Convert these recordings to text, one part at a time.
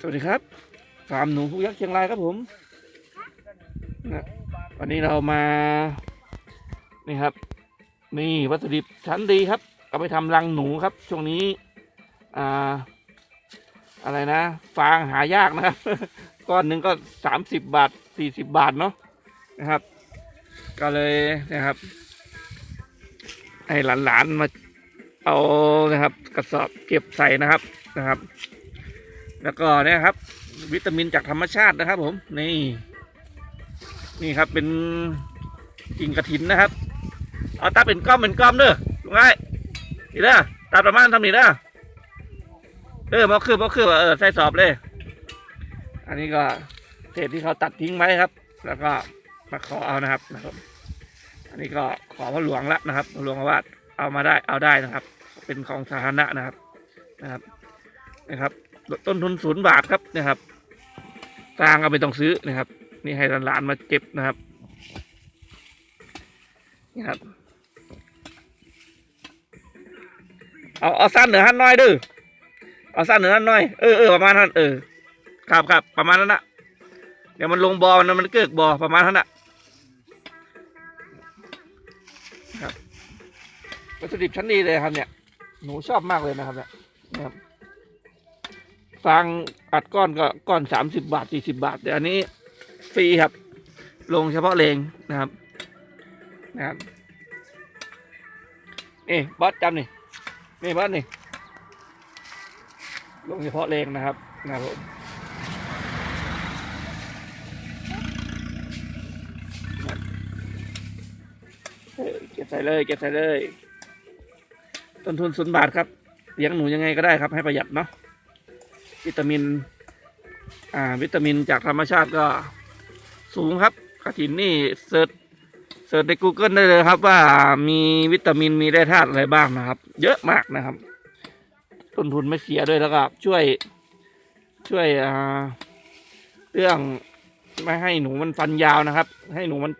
สวัสดีครับฟาร์มหนูผู้ยักษ์เชียงรายครับผมนะวันนี้เรามานี่ครับ นี่วัตถุดิบชั้นดีครับ เอาไปทำรังหนูครับ ช่วงนี้อ่าอะไรนะ ฟางหายากนะครับ ก้อนหนึ่งก็สามสิบบาทสี่สิบบาทเนาะนะครับ ก็เลยนะครับ ให้หลานๆมาเอานะครับ กระสอบเก็บใส่นะครับนะครับ แล้วก็เนี่ยครับ วิตามินจากธรรมชาตินะครับ ผมนี่ นี่ครับเป็นกิ่งกระถินนะครับ เอาตัดเป็นก้อมเป็นก้อมเด้อลุงไอ้นี่เด้อตัดประมาณทำนี่เด้อเออมาคือมาคือเออใส่สอบเลย อันนี้ก็เศษที่เขาตัดทิ้งไว้ครับ แล้วก็มาขอเอานะครับนะครับ อันนี้ก็ขอพระหลวงละนะครับพระหลวงว่าเอามาได้เอาได้นะครับ เป็นของสาธารณะนะครับนะครับนะครับ ต้นทุนศูนย์บาทครับนะครับสร้างก็ไม่ต้องซื้อนะครับ นี่ให้หลานๆมาเก็บนะครับนี่ครับเอาเอาสั้นเหนือหันน้อยดื้อเอาสั้นเหนือหันน้อยเออเออประมาณนั้นเออครับครับประมาณนั้นนะเดี๋ยวมันลงบอมันมันเกิกบอประมาณนั้นนะวัตถุดิบชั้นดีเลยครับเนี่ยหนูชอบมากเลยนะครับเนี่ยนะครับ ฟางอัดก้อนก็ก้อนสามสิบบาทสี่สิบาท แต่อันนี้ฟรีครับ ลงเฉพาะเลงนะครับนะครับนี่บอสจำนี่นี่บอสนี่ลงเฉพาะเลงนะครับนะครับผมเออเก็บใส่เลยเก็บใส่เลย ต้นทุนศูนย์บาทครับเลี้ยงหนูยังไงก็ได้ครับให้ประหยัดเนาะ วิตามิน อ่า วิตามินจากธรรมชาติก็สูงครับกระถินนี่เสิร์ชเสิร์ชใน Google ได้เลยครับว่ามีวิตามินมีแร่ธาตุอะไรบ้างนะครับ เยอะมากนะครับ ต้นทุนไม่เสียด้วยแล้วก็ช่วยช่วยอ่าเรื่องไม่ให้หนูมันฟันยาวนะครับ ให้หนูมัน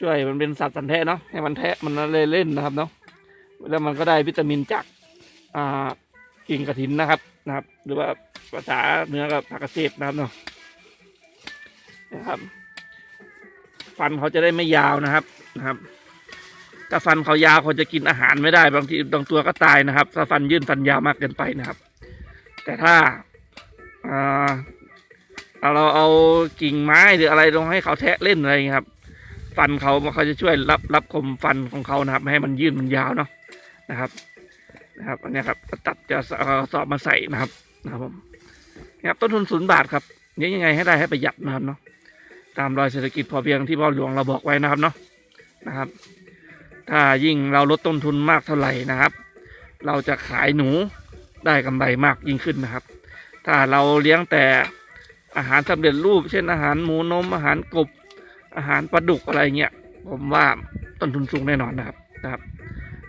ช่วยมันเป็นสัตว์สันแทะเนาะให้มันแทะมันเลยเล่นนะครับเนาะแล้วมันก็ได้วิตามินจากอ่ากิ่งกระถินนะครับนะครับ หรือว่า ภาษาเหนือกับผักกระเสดนะครับเนาะนะครับ ฟันเขาจะได้ไม่ยาวนะครับนะครับ ถ้าฟันเขายาวเขาจะกินอาหารไม่ได้ บางทีบางตัวก็ตายนะครับ ถ้าฟันยื่นฟันยาวมากเกินไปนะครับ แต่ถ้าเราเอากิ่งไม้หรืออะไรลงให้เขาแทะเล่นอะไรครับ ฟันเขาเขาจะช่วยรับรับคมฟันของเขานะครับ ให้มันยืดมันยาวเนาะนะครับนะครับ อันนี้ครับตัดจะสอบมาใส่นะครับนะครับผม นะครับต้นทุนศูนย์บาทครับนี้ยังไงให้ได้ให้ประหยัดนะครับเนาะตามรอยเศรษฐกิจพอเพียงที่พ่อหลวงเราบอกไว้นะครับเนาะนะครับ ถ้ายิ่งเราลดต้นทุนมากเท่าไหร่นะครับ เราจะขายหนูได้กำไรมากยิ่งขึ้นนะครับ ถ้าเราเลี้ยงแต่อาหารสำเร็จรูป เช่นอาหารหมูนมอาหารกบอาหารปลาดุกอะไรเงี้ยผมว่าต้นทุนสูงแน่นอนนะครับนะครับ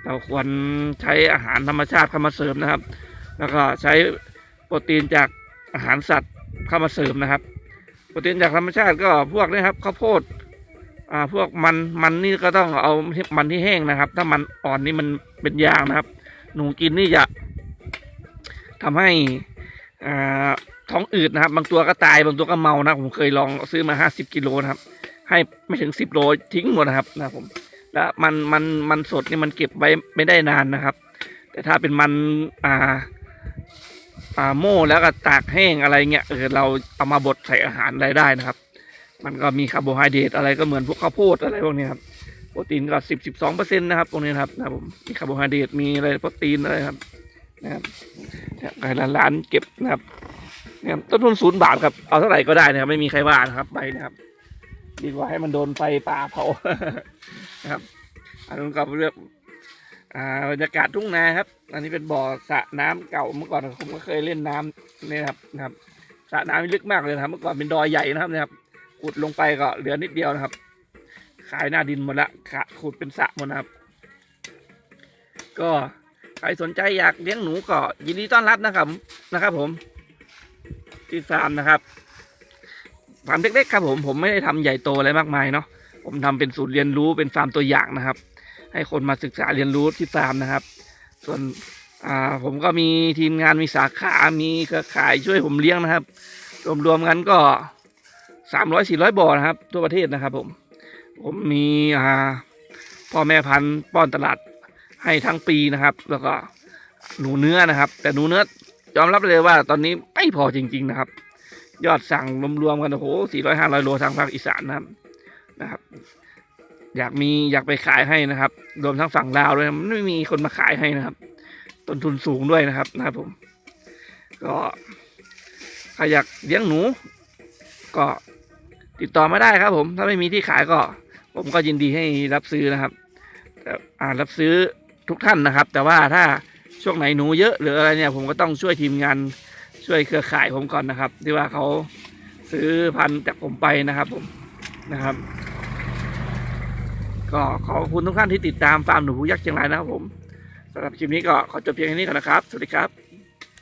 เราควรใช้อาหารธรรมชาติเข้ามาเสริมนะครับ แล้วก็ใช้โปรตีนจาก อาหารสัตว์เข้ามาเสริมนะครับโปรตีนจากธรรมชาติก็พวกนี้ครับข้าวโพดอ่าพวกมันมันนี่ก็ต้องเอามันที่แห้งนะครับ ถ้ามันอ่อนนี่มันเป็นยางนะครับ หนูกินนี่จะทำให้อ่าท้องอืดนะครับ บางตัวก็ตายบางตัวก็เมานะผมเคยลองซื้อมาห้าสิบกิโลนะครับ ให้ไม่ถึงสิบโลทิ้งหมดนะครับนะผมแล้วมันมันมันสดนี่มันเก็บไว้ไม่ได้นานนะครับ แต่ถ้าเป็นมันอ่า อ่าโม่แล้วก็ตากแห้งอะไรเงี้ยเออเราเอามาบดใส่อาหารอะไรได้นะครับ มันก็มีคาร์โบไฮเดรตอะไรก็เหมือนพวกข้าวโพดอะไรพวกนี้ครับโปรตีนก็สิบสิบสองเปอร์เซ็นต์นะครับตรงนี้ครับนะครับผมมีคาร์โบไฮเดรตมีอะไรโปรตีนอะไรครับนะครับเนี่ยให้ร้านเก็บนะครับเนี่ยต้นทุนศูนย์บาทครับเอาเท่าไหร่ก็ได้นะครับไม่มีใครว่านะครับไปนะครับดีกว่าให้มันโดนไฟป่าเผานะครับอันนั้นก็เรื่อง อ่าบรรยากาศทุ่งนาครับ อันนี้เป็นบ่อสระน้ำเก่าเมื่อก่อนผมก็เคยเล่นน้ำนี่ครับนะครับสระน้ำลึกมากเลยครับ เมื่อก่อนเป็นดอยใหญ่นะครับนะครับขุดลงไปก็เหลือนิดเดียวนะครับ ขายหน้าดินหมดละขะขุดเป็นสระหมดนะครับ ก็ใครสนใจอยากเลี้ยงหนูก็ยินดีต้อนรับนะครับนะครับ ผมที่ฟาร์มนะครับฟาร์มเล็กๆครับผมผมไม่ได้ทำใหญ่โตอะไรมากมายเนาะผมทำเป็นศูนย์เรียนรู้เป็นฟาร์มตัวอย่างนะครับ ให้คนมาศึกษาเรียนรู้ที่ฟาร์มนะครับ ส่วนผมก็มีทีมงานมีสาขามีเครือข่ายช่วยผมเลี้ยงนะครับ รวมๆกันก็สามร้อยสี่ร้อยบ่อนะครับ ทั่วประเทศนะครับ ผม ผมมีพ่อแม่พันธุ์ป้อนตลาดให้ทั้งปีนะครับ แล้วก็หนูเนื้อนะครับ แต่หนูเนื้อยอมรับเลยว่าตอนนี้ไม่พอจริง ๆนะครับ ยอดสั่งรวมๆกันโอ้โหสี่ร้อยห้าร้อยโลทางภาคอีสานนะครับนะครับ อยากมีอยากไปขายให้นะครับ รวมทั้งฝั่งลาวด้วยมันไม่มีคนมาขายให้นะครับ ต้นทุนสูงด้วยนะครับนะครับผม ก็ใครอยากเลี้ยงหนู ก็ติดต่อมาได้ครับ ผม ถ้าไม่มีที่ขายก็ ผมก็ยินดีให้รับซื้อนะครับแต่อ่ารับซื้อทุกท่านนะครับ แต่ว่าถ้าช่วงไหนหนูเยอะหรืออะไรเนี่ย ผมก็ต้องช่วยทีมงานช่วยเครือข่ายผมก่อนนะครับ ที่ว่าเขาซื้อพันธุ์จากผมไปนะครับ ผมนะครับ ก็ขอบคุณทุกท่านที่ติดตามฟาร์มหนูยักษ์เชียงรายนะครับผมสำหรับคลิปนี้ก็ขอจบเพียงแค่นี้ก่อนนะครับ สวัสดีครับ